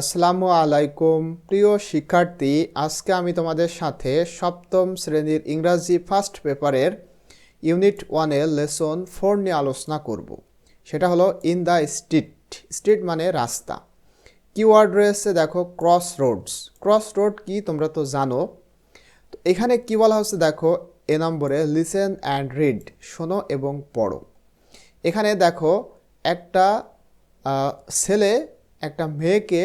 আসসালামু আলাইকুম। প্রিয় শিক্ষার্থী, আজকে আমি তোমাদের সাথে সপ্তম শ্রেণির ইংরাজি ফার্স্ট পেপারের ইউনিট ওয়ানের লেসন ফোর নিয়ে আলোচনা করব। সেটা হলো ইন দ্য স্ট্রিট। স্ট্রিট মানে রাস্তা। কিওয়ার্ড রয়েছে দেখো ক্রস রোডস ক্রস রোড কি তোমরা তো জানো। তো এখানে কি বলা হচ্ছে দেখো, এ নম্বরে লিসেন অ্যান্ড রিড, শোনো এবং পড়ো। এখানে দেখো, একটা ছেলে, একটা মেয়েকে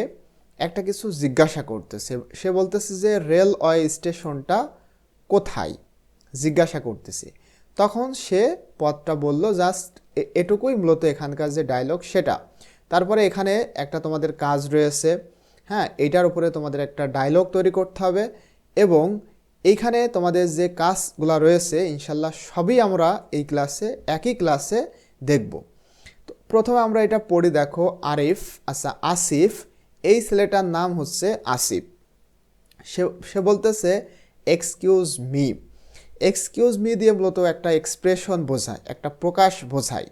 একটা কিছু জিজ্ঞাসা করতেছে। সে বলতেছে যে, রেলওয়ে স্টেশনটা কোথায়? জিজ্ঞাসা করতেছে। তখন সে পথটা বলল, জাস্ট এটুকুই মূলত এখানকার যে ডায়লগ সেটা। তারপরে এখানে একটা তোমাদের কাজ রয়েছে। হ্যাঁ এটার উপরে তোমাদের একটা ডায়লগ তৈরি করতে হবে এবং এইখানে তোমাদের যে কাজগুলো রয়েছে, ইনশাল্লাহ সবই আমরা এই ক্লাসে একই ক্লাসে দেখব। তো প্রথমে আমরা এটা পড়ি, দেখো, আরিফ আচ্ছা আসিফ এই ছেলেটার নাম হচ্ছে আসিফ। সে সে বলতেছে এক্সকিউজ মি এক্সকিউজ মি দিয়ে মূলত একটা এক্সপ্রেশন বোঝায়, একটা প্রকাশ বোঝায়।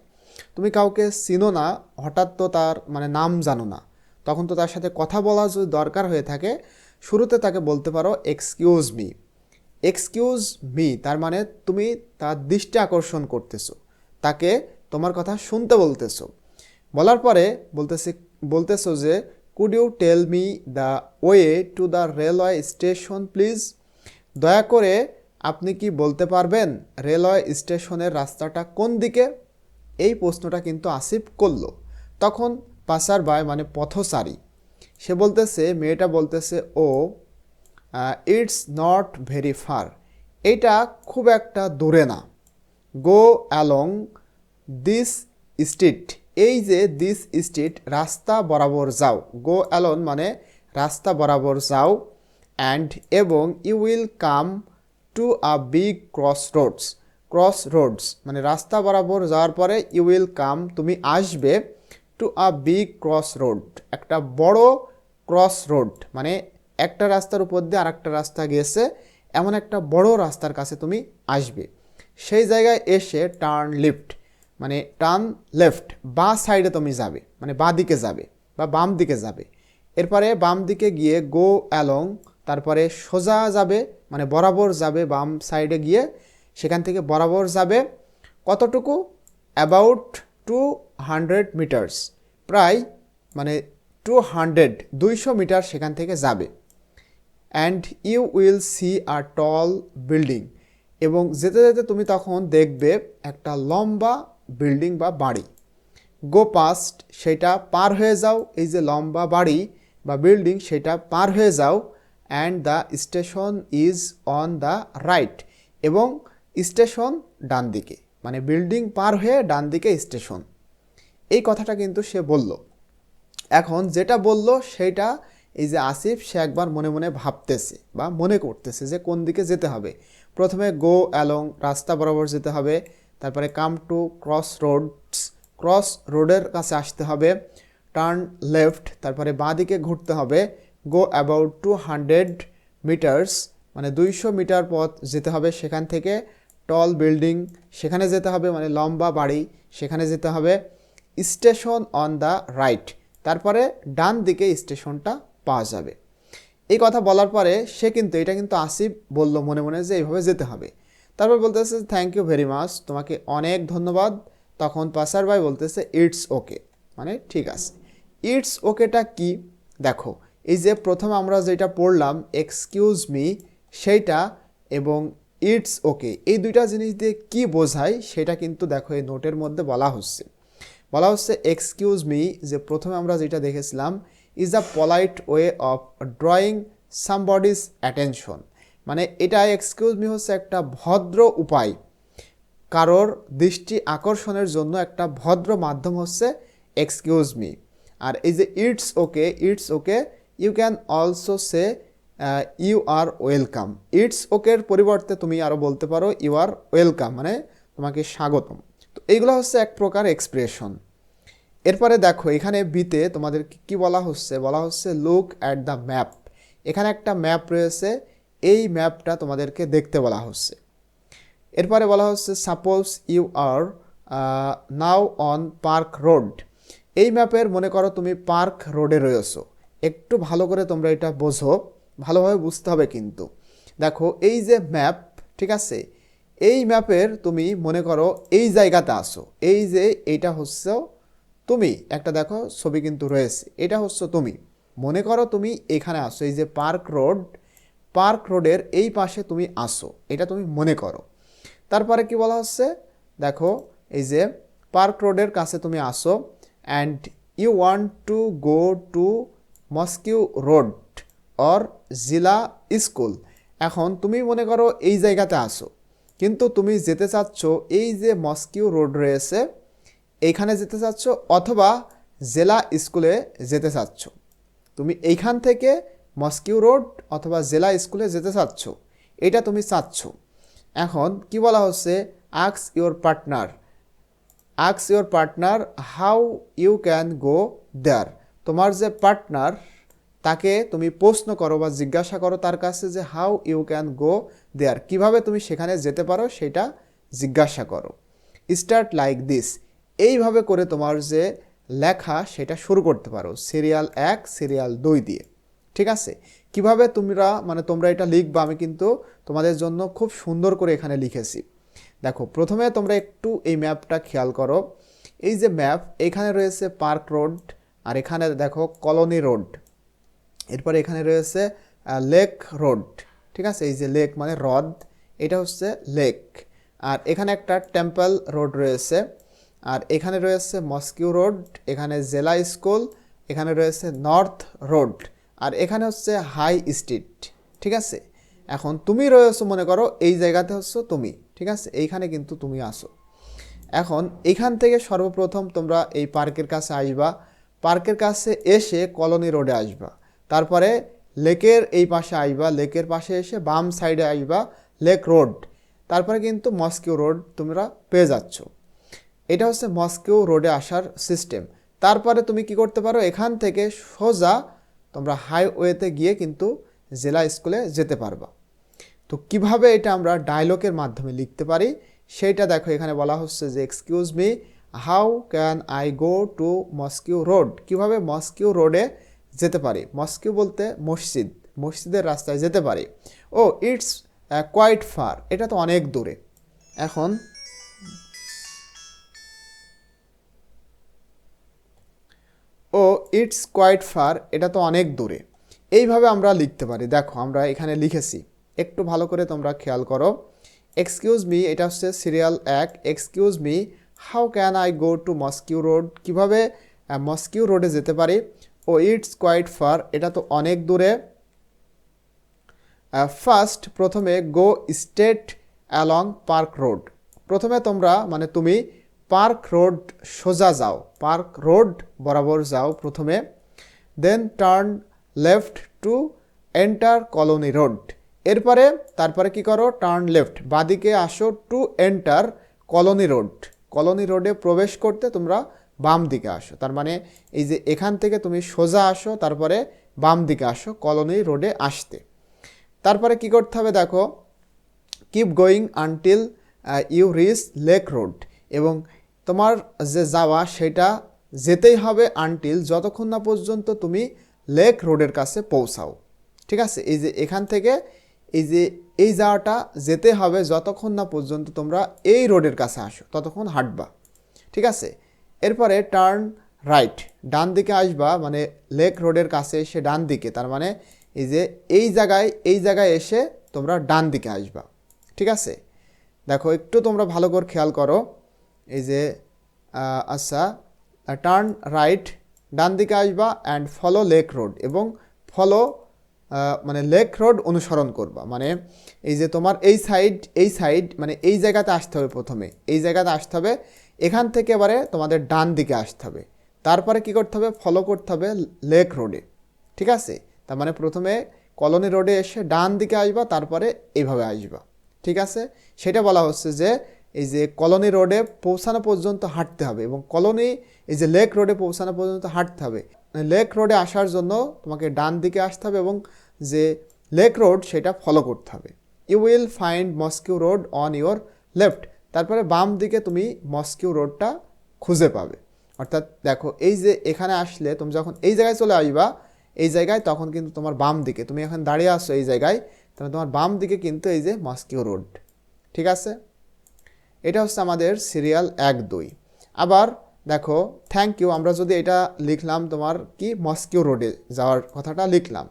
তুমি কাউকে চিনো না, হঠাৎ তো তার মানে নাম জানো না। তখন তো তার সাথে কথা বলা যদি দরকার হয়ে থাকে, শুরুতে তাকে বলতে পারো এক্সকিউজ মি এক্সকিউজ মি তার মানে তুমি তার দৃষ্টি আকর্ষণ করতেছো, তাকে তোমার কথা শুনতে বলতেছো। বলার পরে বলতেছে, বলতেছো যে could you tell me the way to the railway station please দয়া করে আপনি কি বলতে পারবেন রেলওয়ে স্টেশনের রাস্তাটা কোন দিকে? এই প্রশ্নটা কিন্তু আসিফ করল। তখন পাসার বাই মানে পথচারী, সে বলতেছে, মেয়েটা বলতেছে, oh it's not very far এটা খুব একটা দূরে না। গো অ্যালং দিস স্ট্রিট এই যে দিস স্ট্রিট রাস্তা বরাবর যাও। গো অ্যালন মানে রাস্তা বরাবর যাও অ্যান্ড এবং you will come to a big crossroads crossroads মানে রাস্তা বরাবর যাওয়ার পরে ইউ উইল কাম তুমি আসবে to a big cross road একটা বড় ক্রস রোড মানে একটা রাস্তার উপর দিয়ে আরেকটা রাস্তা গেছে, এমন একটা বড় রাস্তার কাছে তুমি আসবে। সেই জায়গায় এসে টার্ন লিফট মানে টার্ন লেফট, বাঁ সাইডে তুমি যাবে মানে বাঁ দিকে যাবে, বা বাম দিকে যাবে। এরপরে বাম দিকে গিয়ে গো অ্যালং তারপরে সোজা যাবে মানে বরাবর যাবে বাম সাইডে গিয়ে, সেখান থেকে বরাবর যাবে কতটুকু? অ্যাবাউট টু হান্ড্রেড মিটার্স প্রায় মানে টু হান্ড্রেড দুইশো মিটার সেখান থেকে যাবে। And you will see a tall building এবং যেতে যেতে তুমি তখন দেখবে একটা লম্বা বিল্ডিং বা বাড়ি। গো পাস্ট সেটা পার হয়ে যাও। এই যে লম্বা বাড়ি বা বিল্ডিং, সেটা পার হয়ে যাও। And the station is on the right এবং স্টেশন ডান দিকে মানে বিল্ডিং পার হয়ে ডান দিকে স্টেশন এই কথাটা কিন্তু সে বলল। এখন যেটা বলল, সেটা এই যে আসিফ, সে একবার মনে মনে ভাবতেছে বা মনে করতেছে যে কোন দিকে যেতে হবে। প্রথমে গো অ্যালং রাস্তা বরাবর যেতে হবে। তারপরে come to crossroads cross রোডের কাছে আসতে হবে টার্ন লেফট তারপরে বাঁ দিকে ঘুরতে হবে go about two hundred metres মানে দুইশো মিটার পথ যেতে হবে সেখান থেকে টল বিল্ডিং সেখানে যেতে হবে মানে লম্বা বাড়ি, সেখানে যেতে হবে স্টেশন অন দ্য রাইট তারপরে ডান দিকে স্টেশনটা পাওয়া যাবে। এই কথা বলার পরে সে কিন্তু, এটা কিন্তু আসিফ বলল মনে মনে যে এইভাবে যেতে হবে। তারপর বলতেছে থ্যাংক ইউ ভেরি মাচ তোমাকে অনেক ধন্যবাদ। তখন পাসার ভাই বলতেছে ইটস ওকে মানে ঠিক আছে। ইটস ওকেটা কি? দেখো, এই যে প্রথম আমরা যেটা পড়লাম এক্সকিউজ মি সেইটা এবং ইটস ওকে এই দুইটা জিনিস দিয়ে কি বোঝায়, সেটা কিন্তু দেখো এই নোটের মধ্যে বলা হচ্ছে। বলা হচ্ছে এক্সকিউজ মি যে প্রথমে আমরা যেটা দেখেছিলাম is a polite way of drawing somebody's attention মানে এটা এক্সকিউজ মি হচ্ছে একটা ভদ্র উপায়। কারোর দৃষ্টি আকর্ষণের জন্য একটা ভদ্র মাধ্যম হচ্ছে এক্সকিউজ মি আর এই যে it's okay it's okay you can also say you are welcome it's ওকের পরিবর্তে তুমি আরও বলতে পারো ইউ আর ওয়েলকাম মানে তোমাকে স্বাগতম। তো এইগুলো হচ্ছে এক প্রকার এক্সপ্রেশন এরপরে দেখো, এখানে বিতে তোমাদের কি বলা হচ্ছে? বলা হচ্ছে লুক অ্যাট দ্য ম্যাপ এখানে একটা ম্যাপ রয়েছে এই ম্যাপটা তোমাদেরকে দেখতে বলা হচ্ছে। এরপরে বলা হচ্ছে, suppose you are now on park road. এই ম্যাপের মনে করো তুমি পার্ক রোডে রয়েছো। একটু ভালো করে তোমরা এটা বোঝো, ভালোভাবে বুঝতে হবে কিন্তু। দেখো, এই যে ম্যাপ, ঠিক আছে? এই ম্যাপের তুমি মনে করো এই জায়গাতে আসো এই যে এইটা হচ্ছে তুমি। একটা দেখো, ছবি কিন্তু রয়েছে। এটা হচ্ছে তুমি। মনে করো তুমি এখানে আসো এই যে পার্ক রোড পার্ক রোডের এই পাশে তুমি আসো, এটা তুমি মনে করো। তারপরে কি বলা হচ্ছে? দেখো, এই যে পার্ক রোডের কাছে তুমি আসো and you want to go to mosque road or জিলা স্কুল এখন তুমি মনে করো এই জায়গাতে আসো, কিন্তু তুমি যেতে চাচ্ছ এই যে মস্কিউ রোড রয়েছে, এইখানে যেতে চাচ্ছ অথবা জেলা স্কুলে যেতে চাচ্ছ। তুমি এইখান থেকে মস্কিউ রোড অথবা জেলা স্কুলে যেতে চাচ্ছ, এটা তুমি চাচ্ছ। এখন কি বলা হচ্ছে? আক্স your partner আক্স your partner how you can go দেয়ার তোমার যে পার্টনার তাকে তুমি প্রশ্ন করো বা জিজ্ঞাসা করো তার কাছে যে how you can go there কীভাবে তুমি সেখানে যেতে পারো সেটা জিজ্ঞাসা করো। স্টার্ট লাইক দিস এইভাবে করে তোমার যে লেখা সেটা শুরু করতে পারো। সিরিয়াল এক সিরিয়াল দুই দিয়ে। ঠিক আছে? কীভাবে তোমরা মানে তোমরা এটা লিখবা, আমি কিন্তু তোমাদের জন্য খুব সুন্দর করে এখানে লিখেছি। দেখো, প্রথমে তোমরা একটু এই ম্যাপটা খেয়াল করো। এই যে ম্যাপ, এখানে রয়েছে পার্ক রোড, আর এখানে দেখো কলোনি রোড। এরপর এখানে রয়েছে লেক রোড। ঠিক আছে? এই যে লেক মানে হ্রদ, এটা হচ্ছে লেক। আর এখানে একটা টেম্পল রোড রয়েছে। আর এখানে রয়েছে মস্কিউ রোড, এখানে জেলা স্কুল, এখানে রয়েছে নর্থ রোড। আর এখানে হচ্ছে হাই স্ট্রিট ঠিক আছে? এখন তুমি রয়েছো, মনে করো, এই জায়গাতে হচ্ছে তুমি, ঠিক আছে? এইখানে কিন্তু তুমি আসো এখন এইখান থেকে সর্বপ্রথম তোমরা এই পার্কের কাছে আসবা। পার্কের কাছে এসে কলোনি রোডে আসবা। তারপরে লেকের এই পাশে আসবা। লেকের পাশে এসে বাম সাইডে আসবা লেক রোড তারপরে কিন্তু মস্কিউ রোড তোমরা পেয়ে যাচ্ছ। এটা হচ্ছে মস্কিউ রোডে আসার সিস্টেম তারপরে তুমি কি করতে পারো? এখান থেকে সোজা তোমরা হাইওয়েতে গিয়ে কিন্তু জেলা স্কুলে যেতে পারবা। তো কীভাবে এটা আমরা ডায়লগের মাধ্যমে লিখতে পারি? সেইটা দেখো, এখানে বলা হচ্ছে যে excuse me how can I go to mosque road কীভাবে মস্কিউ রোডে যেতে পারি? মস্কিউ বলতে মসজিদ, মসজিদের রাস্তায় যেতে পারি। ও ইটস কোয়াইট ফার এটা তো অনেক দূরে। এখন ইটস কোয়াইট ফার এটা তো অনেক দূরে। এইভাবে আমরা লিখতে পারি। দেখো, আমরা এখানে লিখেছি। একটু ভালো করে তোমরা খেয়াল করো। এক্সকিউজ মি এটা হচ্ছে সিরিয়াল এক। Excuse me how can I go to mosque road কীভাবে মস্কিউ রোডে যেতে পারি? ও ইটস কোয়াইট ফার এটা তো অনেক দূরে। ফার্স্ট প্রথমে go straight along park road প্রথমে তোমরা মানে তুমি পার্ক রোড সোজা যাও। পার্ক রোড বরাবর যাও প্রথমে then turn left to enter colony road এরপরে, তারপরে কি করো? টার্ন লেফট বাদিকে আসো to enter colony road colony রোডে প্রবেশ করতে তোমরা বাম দিকে আসো। তার মানে এই যে এখান থেকে তুমি সোজা আসো, তারপরে বাম দিকে আসো কলোনি রোডে আসতে। তারপরে কি করতে হবে দেখো? Keep going until you reach lake road এবং তোমার যে যাওয়া, সেটা যেতেই হবে আনটিল যতক্ষণ না পর্যন্ত তুমি লেক রোডের কাছে পৌঁছাও। ঠিক আছে? এই যে এখান থেকে এই যে এই যাওয়াটা যেতে হবে যতক্ষণ না পর্যন্ত তোমরা এই রোডের কাছে আসো, ততক্ষণ হাঁটবা। ঠিক আছে? এরপরে টার্ন রাইট ডান দিকে আসবা মানে লেক রোডের কাছে এসে ডান দিকে, তার মানে এই যে এই জায়গায় এই জায়গায় এসে তোমরা ডান দিকে আসবা। ঠিক আছে? দেখো, একটু তোমরা ভালো করে খেয়াল করো। এই যে আচ্ছা টার্ন রাইট ডান দিকে আসবা অ্যান্ড ফলো লেক রোড এবং ফলো মানে লেক রোড অনুসরণ করবা। মানে এই যে তোমার এই সাইড এই সাইড মানে এই জায়গাতে আসতে হবে প্রথমে। এই জায়গাতে আসতে হবে, এখান থেকে এবারে তোমাদের ডান দিকে আসতে হবে। তারপরে কি করতে হবে? ফলো করতে হবে লেক রোডে ঠিক আছে? তার মানে প্রথমে কলোনি রোডে এসে ডান দিকে আসবা, তারপরে এইভাবে আসবা। ঠিক আছে? সেটা বলা হচ্ছে যে এই যে কলোনি রোডে পৌঁছানো পর্যন্ত হাঁটতে হবে এবং কলোনি, এই যে লেক রোডে পৌঁছানো পর্যন্ত হাঁটতে হবে। লেক রোডে আসার জন্য তোমাকে ডান দিকে আসতে হবে এবং যে লেক রোড, সেটা ফলো করতে হবে। You will find mosque road on your left তারপরে বাম দিকে তুমি মস্কিউ রোডটা খুঁজে পাবে। অর্থাৎ দেখো, এই যে এখানে আসলে তুমি যখন এই জায়গায় চলে আসবা, এই জায়গায় তখন কিন্তু তোমার বাম দিকে, তুমি এখন দাঁড়িয়ে আসছো এই জায়গায়, তাহলে তোমার বাম দিকে কিন্তু এই যে মস্কিউ রোড ঠিক আছে? এটা হচ্ছে আমাদের সিরিয়াল এক দুই। আবার দেখো থ্যাংক ইউ আমরা যদি এটা লিখলাম তোমার কি? মস্কিউ রোডে যাওয়ার কথাটা লিখলাম।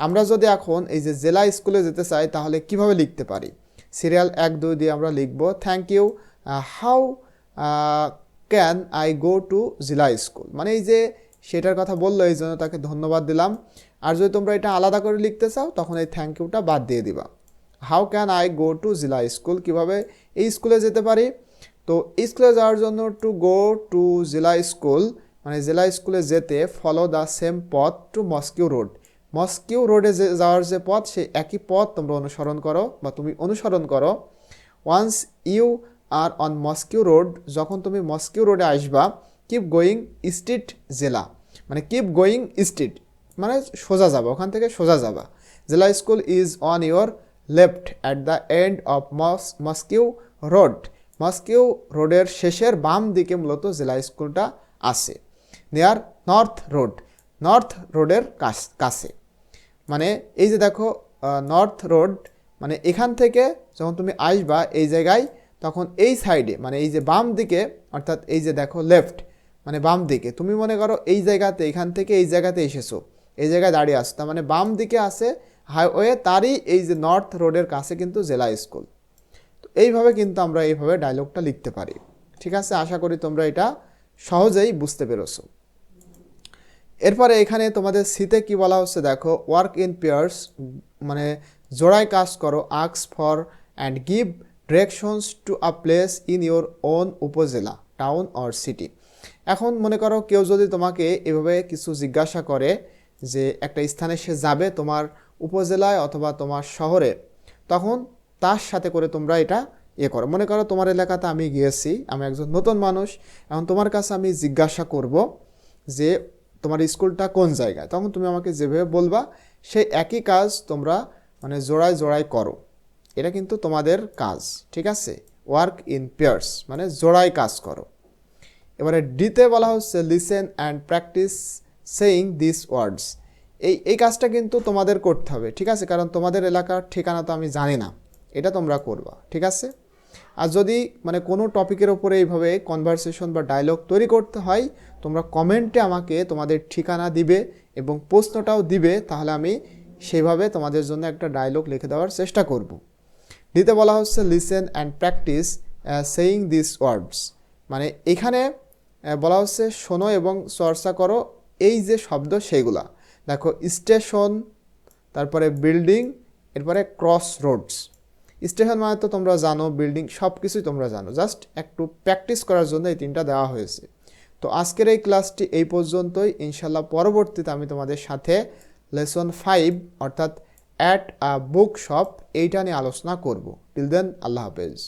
আমরা যদি এখন এই যে জেলা স্কুলে যেতে চাই, তাহলে কীভাবে লিখতে পারি? সিরিয়াল এক দুই দিয়ে আমরা লিখব thank you how can I go to জেলা স্কুল? মানে এই যে সেটার কথা বলল, এই জন্য তাকে ধন্যবাদ দিলাম। আর যদি তোমরা এটা আলাদা করে লিখতে চাও, তখন এই থ্যাংক ইউটা বাদ দিয়ে দিবা। How can I go to জেলা স্কুল কীভাবে এই স্কুলে যেতে পারি? তো স্কুলে যাওয়ার জন্য টু গো টু জেলা স্কুল মানে জেলা স্কুলে যেতে ফলো দ্য সেম পথ টু মস্কিউ রোড মস্কিউ রোডে যে যাওয়ার যে পথ, সেই একই পথ তোমরা অনুসরণ করো বা তুমি অনুসরণ করো। Once you are on mosque road যখন তুমি মস্কিউ রোডে আসবা কিপ গোয়িং স্ট্রিট জেলা মানে কিপ গোয়িং স্ট্রিট মানে সোজা যাবা, ওখান থেকে সোজা যাবা। জেলা school is on your left at the end of mos mosque road mosque রোডের শেষের বাম দিকে মূলত জেলা স্কুলটা আছে নেয়ার নর্থ রোড নর্থ রোডের কাছ- মানে এই যে দেখো নর্থ রোড মানে এখান থেকে যখন তুমি আসবা এই জায়গায়, তখন এই সাইডে মানে এই যে বাম দিকে, অর্থাৎ এই যে দেখো লেফট মানে বাম দিকে, তুমি মনে করো এই জায়গাতে, এখান থেকে এই জায়গাতে এসেছ, এই জায়গায় দাঁড়িয়ে আসো তার মানে বাম দিকে আছে হাইওয়ে তারই এই যে নর্থ রোডের কাছে কিন্তু জেলা স্কুল। তো এইভাবে কিন্তু আমরা এইভাবে ডায়লগটা লিখতে পারি। ঠিক আছে? আশা করি তোমরা এটা সহজেই বুঝতে পেরেছ। এরপরে এখানে তোমাদের সিতে কি বলা হচ্ছে দেখো ওয়ার্ক ইন পেয়ার্স মানে জোড়ায় কাজ করো আক্স for and give directions to a place in your own upazila town or city এখন মনে করো কেউ যদি তোমাকে এভাবে কিছু জিজ্ঞাসা করে যে একটা স্থানে সে যাবে, তোমার উপজেলায় অথবা তোমার শহরে, তখন তার সাথে করে তোমরা এটা ইয়ে করো। মনে করো তোমার এলাকাতে আমি গিয়েছি, আমি একজন নতুন মানুষ, এখন তোমার কাছে আমি জিজ্ঞাসা করব যে তোমার স্কুলটা কোন জায়গায়? তখন তুমি আমাকে যেভাবে বলবা, সেই একই কাজ তোমরা মানে জোড়ায় জোড়ায় করো। এটা কিন্তু তোমাদের কাজ, ঠিক আছে? ওয়ার্ক ইন পেয়ার্স মানে জোড়ায় কাজ করো। এবারে ডিতে বলা হচ্ছে listen and practise saying this words এই এই কাজটা কিন্তু তোমাদের করতে হবে, ঠিক আছে? কারণ তোমাদের এলাকার ঠিকানা তো আমি জানি না। এটা তোমরা করবা, ঠিক আছে? আর যদি মানে কোনো টপিকের ওপরে এইভাবে কনভারসেশন বা ডায়লগ তৈরি করতে হয়, তোমরা কমেন্টে আমাকে তোমাদের ঠিকানা দিবে এবং প্রশ্নটাও দিবে, তাহলে আমি সেইভাবে তোমাদের জন্য একটা ডায়লগ লিখে দেওয়ার চেষ্টা করব। দিতে বলা হচ্ছে listen and practise saying this words মানে এখানে বলা হচ্ছে, শোনো এবং চর্চা করো, এই যে শব্দ, সেইগুলা। দেখো, স্টেশন, তারপরে বিল্ডিং, এরপরে ক্রস রোডস। স্টেশন মানে তো তোমরা জানো, বিল্ডিং সব কিছুই তোমরা জানো। জাস্ট একটু প্র্যাকটিস করার জন্য এই তিনটা দেওয়া হয়েছে। তো আজকের এই ক্লাসটি এই পর্যন্তই। ইনশাল্লাহ পরবর্তীতে আমি তোমাদের সাথে লেসন ফাইভ, অর্থাৎ অ্যাট আ বুক শপ, এইটা নিয়ে আলোচনা করব। টিল দেন, আল্লাহ হাফেজ।